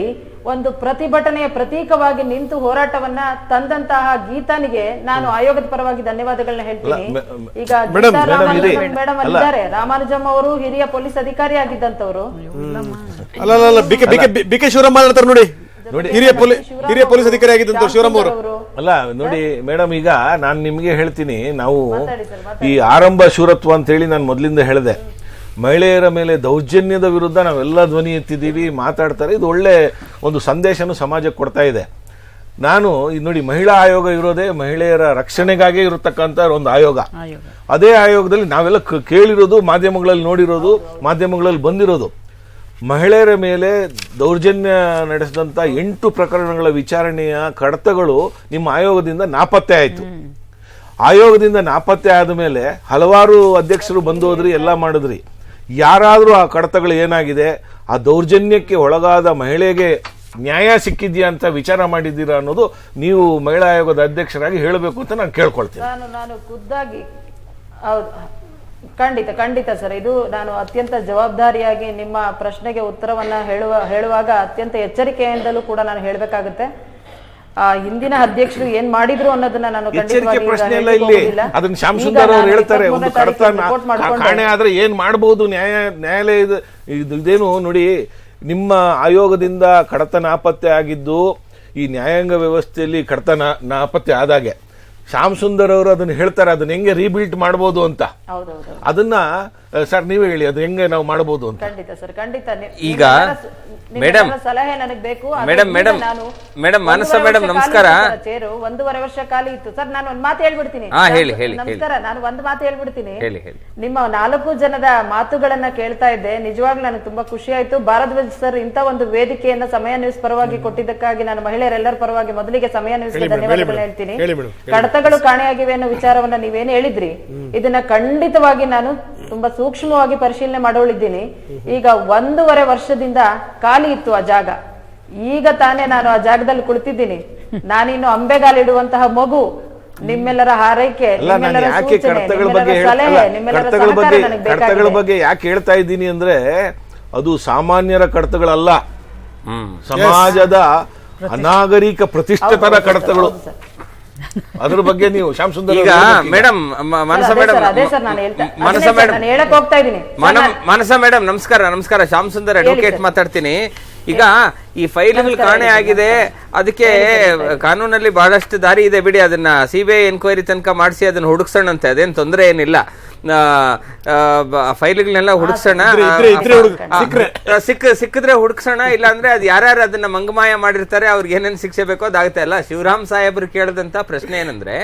ಒಂದು ಪ್ರತಿಭಟನೆಯ ಪ್ರತೀಕವಾಗಿ ನಿಂತು ಹೋರಾಟವನ್ನ ತಂದಂತಹ ಗೀತಾನಿಗೆ ನಾನು ಆಯೋಗದ ಪರವಾಗಿ ಧನ್ಯವಾದಗಳನ್ನ ಹೇಳ್ತೀನಿ. ಈಗ ಮೇಡಮ್, ಅಲ್ಲಿದ್ದಾರೆ ರಾಮಾನುಜಮ್ಮ ಇರಿ. ರಾಮಾನುಜಂ ಮೇಡಮ್ ಅಲ್ಲ. ಇದ್ದಾರೆ ರಾಮಾನುಜಂ ಅವರು ಹಿರಿಯ ಪೊಲೀಸ್ ಅಧಿಕಾರಿ ಆಗಿದ್ದಂತವ್ರು ಮಾತಾಡ್ತಾರೆ ನೋಡಿ. ಹಿರಿಯ ಪೊಲೀಸ್ ಹಿರಿಯ ಪೊಲೀಸ್ ಅಧಿಕಾರಿ ಆಗಿದ್ದಂತ ಶಿವರಾಮ್ ಅವರು. ಅವರು. ಅಲ್ಲ ನೋಡಿ ಮೇಡಮ್ ಈಗ ನಾನು ನಿಮಗೆ ಹೇಳ್ತೀನಿ ನಾವು ಈ ಆರಂಭ ಶೂರತ್ವ ಅಂತ ಹೇಳಿ ನಾನು ಮೊದಲಿಂದ ಹೇಳಿದೆ. ಮಹಿಳೆಯರ ಮೇಲೆ ದೌರ್ಜನ್ಯದ ವಿರುದ್ಧ ನಾವೆಲ್ಲ ಧ್ವನಿ ಎತ್ತಿದ್ದೀವಿ ಮಾತಾಡ್ತಾರೆ. ಇದು ಒಳ್ಳೆ ಒಂದು ಸಂದೇಶನು ಸಮಾಜಕ್ಕೆ ಕೊಡ್ತಾ ಇದೆ. ನಾನು ಇದು ನೋಡಿ ಮಹಿಳಾ ಆಯೋಗ ಇರೋದೇ ಮಹಿಳೆಯರ ರಕ್ಷಣೆಗಾಗಿ ಇರತಕ್ಕಂಥ ಒಂದು ಆಯೋಗ. ಅದೇ ಆಯೋಗದಲ್ಲಿ ನಾವೆಲ್ಲ ಕೇಳಿರೋದು ಮಾಧ್ಯಮಗಳಲ್ಲಿ ನೋಡಿರೋದು ಮಾಧ್ಯಮಗಳಲ್ಲಿ ಬಂದಿರೋದು. ಮಹಿಳೆಯರ ಮೇಲೆ ದೌರ್ಜನ್ಯ ನಡೆಸಿದಂಥ ಎಂಟು ಪ್ರಕರಣಗಳ ವಿಚಾರಣೆಯ ಕಡತಗಳು ನಿಮ್ಮ ಆಯೋಗದಿಂದ ನಾಪತ್ತೆ ಆಯಿತು. ಆಯೋಗದಿಂದ ನಾಪತ್ತೆ ಆದ ಮೇಲೆ ಹಲವಾರು ಅಧ್ಯಕ್ಷರು ಬಂದು ಹೋದ್ರಿ ಎಲ್ಲ ಮಾಡಿದ್ರಿ. ಯಾರಾದರೂ ಆ ಕಡತಗಳು ಏನಾಗಿದೆ, ಆ ದೌರ್ಜನ್ಯಕ್ಕೆ ಒಳಗಾದ ಮಹಿಳೆಗೆ ನ್ಯಾಯ ಸಿಕ್ಕಿದ್ಯಾ ಅಂತ ವಿಚಾರ ಮಾಡಿದ್ದೀರಾ ಅನ್ನೋದು ನೀವು ಮಹಿಳಾ ಆಯೋಗದ ಅಧ್ಯಕ್ಷರಾಗಿ ಹೇಳಬೇಕು ಅಂತ ನಾನು ಕೇಳ್ಕೊಳ್ತೀನಿ. ನಾನು ನಾನು ಖುದ್ದಾಗಿ, ಹೌದು, ಖಂಡಿತ ಖಂಡಿತ ಸರ್. ಇದು ನಾನು ಅತ್ಯಂತ ಜವಾಬ್ದಾರಿಯಾಗಿ ನಿಮ್ಮ ಪ್ರಶ್ನೆಗೆ ಉತ್ತರವನ್ನ ಹೇಳುವ, ಹೇಳುವಾಗ ಅತ್ಯಂತ ಎಚ್ಚರಿಕೆಯಿಂದಲೂ ಕೂಡ ನಾನು ಹೇಳಬೇಕಾಗುತ್ತೆ. ಹಿಂದಿನ ಅಧ್ಯಕ್ಷರು ಏನ್ ಮಾಡಿದ್ರು ಅನ್ನೋದನ್ನ ನಾನು ಎಚ್ಚರಿಕೆ ಪ್ರಶ್ನೆ ಎಲ್ಲ ಇಲ್ಲಿ. ಅದನ್ನ ಶ್ಯಾಮ್ ಸುಂದರ್ ಅವ್ರು ಹೇಳ್ತಾರೆ ಒಂದು 23ನೇ ಕಡತ ತಾರೀಕಿಗೆ report ಮಾಡ್ಕೊಂಡೆ. ಕಾಣೆ ಆದ್ರೆ ಏನ್ ಮಾಡಬಹುದು ನ್ಯಾಯ ನ್ಯಾಯಾಲಯದ ಇದು ಇದೇನು ನೋಡಿ ನಿಮ್ಮ ಆಯೋಗದಿಂದ ಕಡತ ನಾಪತ್ತೆ ಆಗಿದ್ದು ಈ ನ್ಯಾಯಾಂಗ ವ್ಯವಸ್ಥೆಯಲ್ಲಿ ಕಡತ ನಾಪತ್ತೆ ಆದಾಗೆ ಶ್ಯಾಮ್ ಸುಂದರ್ ಅವರು ಅದನ್ನ ಹೇಳ್ತಾರೆ ಅದನ್ನ ಹೆಂಗೆ ರೀಬಿಲ್ಟ್ ಮಾಡಬಹುದು ಅಂತ ಅದನ್ನ ಸರ್ ನೀವೇ ಹೇಳಿ ಅದು ಹೆಂಗೆ ನಾವು ಮಾಡಬಹುದು ಅಂತ. ಖಂಡಿತ ಸರ್ ಖಂಡಿತ. ನಿ- ಈಗ ನಿಮ್ಮೆಲ್ಲರ ಮೇಡಮ್, ಸಲಹೆ ನನಗೆ ಬೇಕು. ಅದ್ರ ಮೇಡಮ್, ಹಿಂದೆ ಮೇಡಮ್, ನಾನು ಮೇಡಮ್, ಮಾನಸ ಒಂದೂವರೆ ವರ್ಷ ನಮಸ್ಕಾರ. ಕಾಲ ಇತ್ತು ಸರ್ ಚೇರು. ಒಂದೂವರೆ ವರ್ಷ ಕಾಲ ಇತ್ತು. ಸರ್ ನಾನು ಒಂದ್ ಮಾತು ಹೇಳ್ಬಿಡ್ತೀನಿ. ಹಾ, ಹೇಳಿ, ಹೇಳಿ, ನಮಸ್ಕಾರ. ನಾನು ಒಂದು ಮಾತು ಹೇಳ್ಬಿಡ್ತೀನಿ. ಹೇಳಿ, ಹೇಳಿ. ನಿಮ್ಮ ನಾಲ್ಕು ಜನದ ಮಾತುಗಳನ್ನ ಕೇಳ್ತಾ ಇದ್ದೆ. ನಿಜವಾಗ್ಲೂ ನನಗೆ ತುಂಬಾ ಖುಷಿ ಆಯ್ತು. ಭಾರದ್ವಾಜ್ ಸರ್ ಇಂತ ಒಂದು ವೇದಿಕೆಯನ್ನ ಸಮಯ ನ್ಯೂಸ್ ಪರವಾಗಿ ಕೊಟ್ಟಿದ್ದಕ್ಕಾಗಿ ನಾನು ಮಹಿಳೆಯರೆಲ್ಲರ ಪರವಾಗಿ ಮೊದಲಿಗೆ ಸಮಯ ನ್ಯೂಸ್ಗೆ ಧನ್ಯವಾದಗಳು ಹೇಳ್ತೀನಿ. ಹೇಳಿ ಮೇಡಮ್, ಕಡತಗಳು ಕಾಣೆಯಾಗಿವೆ ಅನ್ನೋ ವಿಚಾರವನ್ನ ನೀವೇನು ಹೇಳಿದ್ರಿ? ಇದನ್ನ ಖಂಡಿತವಾಗಿ ನಾನು ತುಂಬಾ ಸೂಕ್ಷ್ಮವಾಗಿ ಪರಿಶೀಲನೆ ಮಾಡೋಳಿದ್ದೀನಿ. ಈಗ ಒಂದೂವರೆ ವರ್ಷದಿಂದ ಖಾಲಿ ಇತ್ತು ಆ ಜಾಗ. ಈಗ ತಾನೇ ನಾನು ಆ ಜಾಗದಲ್ಲಿ ಕುಳಿತಿದ್ದೀನಿ. ನಾನಿನ್ನು ಅಂಬೆಗಾಲಿಡುವಂತಹ ಮಗು ನಿಮ್ಮೆಲ್ಲರ ಹಾರೈಕೆ ಕಡತಗಳ ನಿಮ್ಮೆಲ್ಲರ ಬಗ್ಗೆ ಯಾಕೆ ಹೇಳ್ತಾ ಇದ್ದೀನಿ ಅಂದ್ರೆ ಅದು ಸಾಮಾನ್ಯರ ಕಡತಗಳಲ್ಲ ಹ್ಮ್. ಸಮಾಜದ ಅನಾಗರಿಕ ಪ್ರತಿಷ್ಠಿತರ ಕಡತಗಳು. ಅದ್ರ ಬಗ್ಗೆ ನೀವು ಶ್ಯಾಮ್ ಸುಂದರ್ ಈಗ. ಮೇಡಮ್ ಮನಸ ಮೇಡಮ್ ಸರ್, ಅದೇ ಸರ್ ನಾನು ಹೇಳ್ತಾ ಮನಸ ಮೇಡಮ್ ನಾನು ಹೇಳಕ್ ಹೋಗ್ತಾ ಇದೀನಿ ಮನ ಮನಸ ಮೇಡಮ್ ನಮಸ್ಕಾರ ನಮಸ್ಕಾರ ಶ್ಯಾಮ್ ಸುಂದರ್ ಅಡ್ವೊಕೇಟ್ ಮಾತಾಡ್ತೀನಿ. ಈಗ ಈ ಫೈಲ್ಗಳು ಕಾಣೆ ಆಗಿದೆ. ಅದಕ್ಕೆ ಕಾನೂನಲ್ಲಿ ಬಹಳಷ್ಟು ದಾರಿ ಇದೆ ಬಿಡಿ. ಅದನ್ನ ಸಿಬಿಐ ಬಿ ಐ ಎನ್ಕ್ವೈರಿ ತನಕ ಮಾಡಿಸಿ ಅದನ್ನ ಹುಡುಕ್ಸೋಣಂತೆ. ಅದೇನು ತೊಂದರೆ ಏನಿಲ್ಲ. ಫೈಲ್ಗಳನ್ನೆಲ್ಲ ಹುಡುಕ್ಸೋಣ? ಸಿಕ್ ಸಿಕ್ಕಿದ್ರೆ ಹುಡುಕ್ಸೋಣ ಇಲ್ಲ ಅಂದ್ರೆ ಅದು ಯಾರ್ಯಾರು ಅದನ್ನ ಮಂಗಮಾಯ ಮಾಡಿರ್ತಾರೆ ಅವ್ರಿಗೆ ಏನೇನ್ ಶಿಕ್ಷೆ ಬೇಕೋ ಅದಾಗುತ್ತೆ ಅಲ್ಲ ಶಿವರಾಮ್ ಸಾಹೇಬ್ರು ಕೇಳಿದಂತ ಪ್ರಶ್ನೆ ಏನಂದ್ರೆ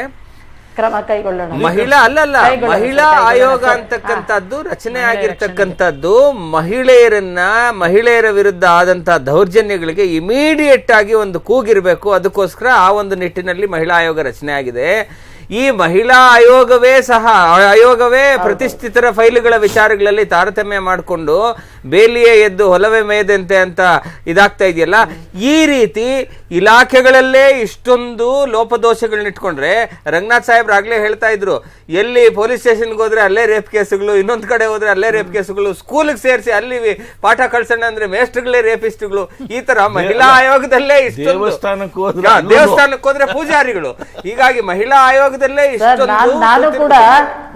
ಕ್ರಮ ಕೈಗೊಳ್ಳೋಣ. ಮಹಿಳಾ ಅಲ್ಲಲ್ಲ ಅಲ್ಲ ಮಹಿಳಾ ಆಯೋಗ. ಅಂತಕ್ಕಂಥದ್ದು ರಚನೆ ಆಗಿರ್ತಕ್ಕಂಥದ್ದು ಮಹಿಳೆಯರನ್ನ ಮಹಿಳೆಯರ ವಿರುದ್ಧ ಆದಂತಹ ದೌರ್ಜನ್ಯಗಳಿಗೆ ಇಮಿಡಿಯೇಟ್ ಆಗಿ ಒಂದು ಕೂಗಿರ್ಬೇಕು. ಅದಕ್ಕೋಸ್ಕರ ಆ ಒಂದು ನಿಟ್ಟಿನಲ್ಲಿ ಮಹಿಳಾ ಆಯೋಗ ರಚನೆ ಆಗಿದೆ. ಈ ಮಹಿಳಾ ಆಯೋಗವೇ ಸಹ ಆಯೋಗವೇ ಪ್ರತಿಷ್ಠಿತರ ಫೈಲ್ಗಳ ವಿಚಾರಗಳಲ್ಲಿ ತಾರತಮ್ಯ ಮಾಡಿಕೊಂಡು ಬೇಲಿಯೇ ಎದ್ದು ಹೊಲವೇ ಮೇದಂತೆ ಅಂತ ಇದಾಗ್ತಾ ಇದೆಯಲ್ಲ ಈ ರೀತಿ ಇಲಾಖೆಗಳಲ್ಲೇ ಇಷ್ಟೊಂದು ಲೋಪದೋಷಗಳನ್ನ ಇಟ್ಕೊಂಡ್ರೆ ರಂಗನಾಥ್ ಸಾಹೇಬ್ರು ಆಗಲೇ ಹೇಳ್ತಾ ಇದ್ರು ಎಲ್ಲಿ ಪೊಲೀಸ್ ಸ್ಟೇಷನ್ಗೆ ಹೋದ್ರೆ ಅಲ್ಲೇ ರೇಪ್ ಕೇಸುಗಳು ಇನ್ನೊಂದು ಕಡೆ ಹೋದ್ರೆ ಅಲ್ಲೇ ರೇಪ್ ಕೇಸುಗಳು ಸ್ಕೂಲ್ಗೆ ಸೇರಿಸಿ ಅಲ್ಲಿ ಪಾಠ ಕಳ್ಸೋಣ ಅಂದ್ರೆ ಮೇಸ್ಟ್ರುಗಳೇ ರೇಪಿಸ್ಟ್ಗಳು ಈ ತರ ಮಹಿಳಾ ಆಯೋಗದಲ್ಲೇ ಇಷ್ಟೊಂದು ದೇವಸ್ಥಾನಕ್ಕೆ ದೇವಸ್ಥಾನಕ್ಕೆ ಹೋದ್ರೆ ಪೂಜಾರಿಗಳು. ಹೀಗಾಗಿ ಮಹಿಳಾ ಆಯೋಗದಲ್ಲೇ ಇಷ್ಟೊಂದು ನಾನು ನಾನು ಕೂಡ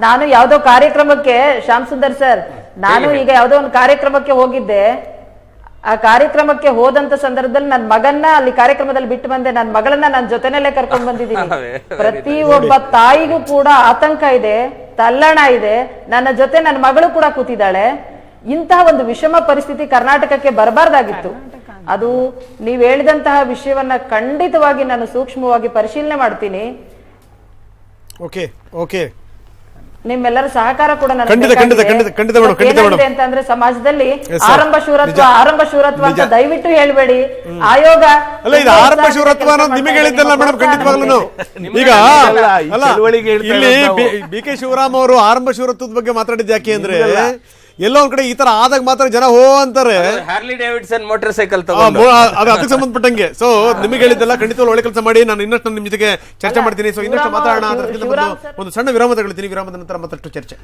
ನಾನು ಯಾವ್ದೋ ಕಾರ್ಯಕ್ರಮಕ್ಕೆ ಶ್ಯಾಮ್ ಸುಂದರ್ ಸರ್ ನಾನು ಈಗ ಯಾವುದೋ ಒಂದು ಕಾರ್ಯಕ್ರಮಕ್ಕೆ ಹೋಗಿದ್ದೆ. ಆ ಕಾರ್ಯಕ್ರಮಕ್ಕೆ ಹೋದಂತ ಸಂದರ್ಭದಲ್ಲಿ ನನ್ನ ಮಗನ್ನ ಅಲ್ಲಿ ಕಾರ್ಯಕ್ರಮದಲ್ಲಿ ಬಿಟ್ಟು ಬಂದೆ. ನನ್ನ ಮಗಳನ್ನ ನನ್ನ ಜೊತೆನಲ್ಲೇ ಕರ್ಕೊಂಡ್ ಬಂದಿದ್ದೀನಿ. ಪ್ರತಿ ಒಬ್ಬ ತಾಯಿಗೂ ಕೂಡ ಆತಂಕ ಇದೆ ತಲ್ಲಣ ಇದೆ. ನನ್ನ ಜೊತೆ ನನ್ನ ಮಗಳು ಕೂಡ ಕೂತಿದ್ದಾಳೆ. ಇಂತಹ ಒಂದು ವಿಷಮ ಪರಿಸ್ಥಿತಿ ಕರ್ನಾಟಕಕ್ಕೆ ಬರಬಾರ್ದಾಗಿತ್ತು. ಅದು ನೀವು ಹೇಳಿದಂತಹ ವಿಷಯವನ್ನ ಖಂಡಿತವಾಗಿ ನಾನು ಸೂಕ್ಷ್ಮವಾಗಿ ಪರಿಶೀಲನೆ ಮಾಡ್ತೀನಿ. Okay okay. ನಿಮ್ಮೆಲ್ಲರ ಸಹಕಾರ ಕೂಡ ಖಂಡಿತ, ಖಂಡಿತ, ಖಂಡಿತ, ಖಂಡಿತ ಮೇಡಮ್, ಖಂಡಿತ ಮೇಡಮ್. ಅಂತಂದ್ರೆ ಸಮಾಜದಲ್ಲಿ ಆರಂಭ ಶೂರತ್ವ ಆರಂಭ ಶೂರತ್ವ ಅಂತ. ದಯವಿಟ್ಟು ಹೇಳ್ಬೇಡಿ. ಆಯೋಗ ಅಲ್ಲ ಇದು ಆರಂಭ ಶೂರತ್ವ ಅನ್ನೋದು ನಿಮಗೆ ಹೇಳಿದ್ದಲ್ಲ ಮೇಡಮ್ ಖಂಡಿತವಾಗ್ಲೂ ಈಗ ಅಲ್ಲ, ಇಲ್ಲಿ ಬಿ ಕೆ ಶಿವರಾಮ್ ಅವರು ಆರಂಭ ಶೂರತ್ವದ ಬಗ್ಗೆ ಮಾತಾಡಿದ್ದು ಯಾಕೆ ಅಂದ್ರೆ ಎಲ್ಲೋ ಒಂದ್ ಕಡೆ ಈ ತರ ಆದಾಗ ಮಾತ್ರ ಜನ ಹೋ ಅಂತಾರೆ. ಹ್ಯಾರ್ಲಿ ಡೇವಿಡ್ಸನ್ ಮೋಟರ್ ಸೈಕಲ್ ತಗೊಂಡು. ಅದು ಅದಕ್ಕೆ ಸಂಬಂಧಪಟ್ಟಂಗೆ. ಸೊ ನಿಮಗೆ ಹೇಳಿದ್ದೆಲ್ಲ ಖಂಡಿತವಾಗ್ಲೂ ಒಳ್ಳೆ ಕೆಲಸ ಮಾಡಿ ನಾನು ಇನ್ನಷ್ಟು ನಿಮ್ಮ ಜೊತೆಗೆ ಚರ್ಚೆ ಮಾಡ್ತೀನಿ. ಸೊ ಇನ್ನಷ್ಟು ಮಾತಾಡೋಣ. ಒಂದು ಸಣ್ಣ ವಿರಾಮ ತಗೊಳ್ತೀನಿ ವಿರಾಮದ ನಂತರ ಮತ್ತಷ್ಟು ಚರ್ಚೆ.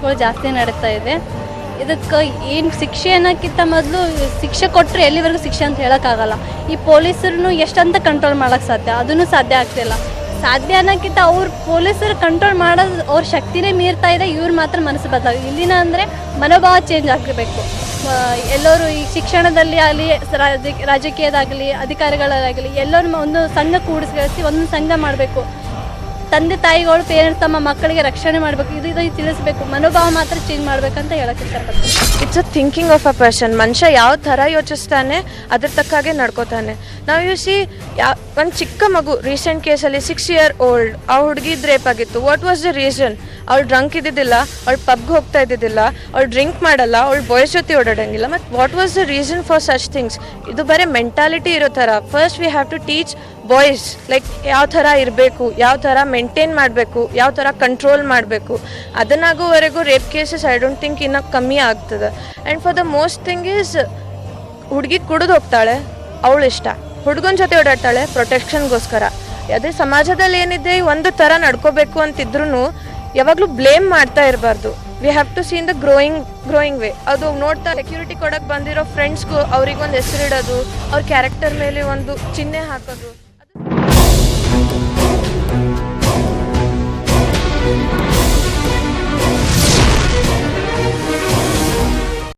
ಕೇಸ್ಗಳು ಜಾಸ್ತಿ ನಡೀತಾ ಇದೆ. ಇದಕ್ಕೆ ಏನು ಶಿಕ್ಷೆ ಅನ್ನೋಕ್ಕಿಂತ ಮೊದಲು ಶಿಕ್ಷೆ ಕೊಟ್ಟರೆ ಎಲ್ಲಿವರೆಗೂ ಶಿಕ್ಷೆ ಅಂತ ಹೇಳೋಕ್ಕಾಗಲ್ಲ. ಈ ಪೊಲೀಸರನ್ನು ಎಷ್ಟಂತ ಕಂಟ್ರೋಲ್ ಮಾಡೋಕ್ಕೆ ಸಾಧ್ಯ? ಅದನ್ನು ಸಾಧ್ಯ ಆಗ್ತಿಲ್ಲ ಸಾಧ್ಯ ಅನ್ನೋಕ್ಕಿಂತ ಅವ್ರು ಪೊಲೀಸರು ಕಂಟ್ರೋಲ್ ಮಾಡೋದು ಅವ್ರ ಶಕ್ತಿನೇ ಮೀರ್ತಾ ಇದೆ, ಇವ್ರು ಮಾತ್ರ ಮನಸ್ಸು ಬದಲಾಗ ಇಲ್ಲಿನ ಅಂದರೆ ಮನೋಭಾವ ಚೇಂಜ್ ಆಗಿರಬೇಕು ಎಲ್ಲರೂ ಈ ಶಿಕ್ಷಣದಲ್ಲಿ ಆಗಲಿ ರಾಜಕೀಯದಾಗಲಿ, ಅಧಿಕಾರಿಗಳಾಗಲಿ, ಎಲ್ಲರೂ ಒಂದು ಸಂಘ ಕೂಡಿಸಿ, ಒಂದು ಸಂಘ ಮಾಡಬೇಕು. ತಂದೆ ತಾಯಿಗಳು ಪೇರೆಂಟ್ಸ್ ತಮ್ಮ ಮಕ್ಕಳಿಗೆ ರಕ್ಷಣೆ ಮಾಡಬೇಕು. ಇದು ಇದು ತಿಳಿಸಬೇಕು. ಮನೋಭಾವ ಮಾತ್ರ ಚೇಂಜ್ ಮಾಡ್ಬೇಕಂತ ಹೇಳಕ್ಕೆ ಇಷ್ಟಪಡ್ತೀನಿ. It's a thinking of a person ಮನುಷ್ಯ ಯಾವ ಥರ ಯೋಚಿಸ್ತಾನೆ, ಅದ್ರ ತಕ್ಕಾಗೆ ನಡ್ಕೋತಾನೆ. ನಾವು ಯು ಸಿ ಯಾ, ಒಂದು ಚಿಕ್ಕ ಮಗು ರೀಸೆಂಟ್ ಕೇಸಲ್ಲಿ ಸಿಕ್ಸ್ ಇಯರ್ ಓಲ್ಡ್ ಆ ಹುಡುಗಿ ರೇಪ್ ಆಗಿತ್ತು. ವಾಟ್ ವಾಸ್ ದ ರೀಸನ್ ಅವಳು ಡ್ರಂಕ್ ಇದ್ದಿದ್ದಿಲ್ಲ, ಅವಳು ಪಬ್ಗೆ ಹೋಗ್ತಾ ಇದ್ದಿದ್ದಿಲ್ಲ, ಅವಳು ಡ್ರಿಂಕ್ ಮಾಡಲ್ಲ, ಅವಳು ಬಾಯ್ಸ್ ಜೊತೆ ಓಡಾಡೋಂಗಿಲ್ಲ. ಮತ್ತು what was the reason for such things ಇದು ಬರೀ ಮೆಂಟಾಲಿಟಿ ಇರೋ ಥರ. First we have to teach boys like ಯಾವ ಥರ ಇರಬೇಕು, ಯಾವ ಥರ ಮೇಂಟೈನ್ ಮಾಡಬೇಕು, ಯಾವ ಥರ ಕಂಟ್ರೋಲ್ ಮಾಡಬೇಕು, ಅದನ್ನಾಗುವವರೆಗೂ rape cases I don't think ಇನ್ನೂ ಕಮ್ಮಿ ಆಗ್ತದೆ. And for the most thing is ಹುಡುಗಿ ಕುಡಿದು ಹೋಗ್ತಾಳೆ, ಅವಳು ಇಷ್ಟ. ಹುಡುಗನ ಜೊತೆ ಓಡಾಡ್ತಾಳೆ ಪ್ರೊಟೆಕ್ಷನ್ಗೋಸ್ಕರ ಅದೇ ಸಮಾಜದಲ್ಲಿ ಏನಿದೆ, ಒಂದು ಥರ ನಡ್ಕೋಬೇಕು ಅಂತಿದ್ರು ಯಾವಾಗಲೂ ಬ್ಲೇಮ್ ಮಾಡ್ತಾ ಇರಬಾರ್ದು. We have to seen the growing growing way ಅದು ನೋಡ್ತಾ ಸೆಕ್ಯೂರಿಟಿ ಕೊಡಕ್ಕೆ ಬಂದಿರೋ ಫ್ರೆಂಡ್ಸ್ಗೂ ಅವ್ರಿಗೊಂದು ಹೆಸರಿಡೋದು, ಅವ್ರ ಕ್ಯಾರೆಕ್ಟರ್ ಮೇಲೆ ಒಂದು ಚಿಹ್ನೆ ಹಾಕೋದು.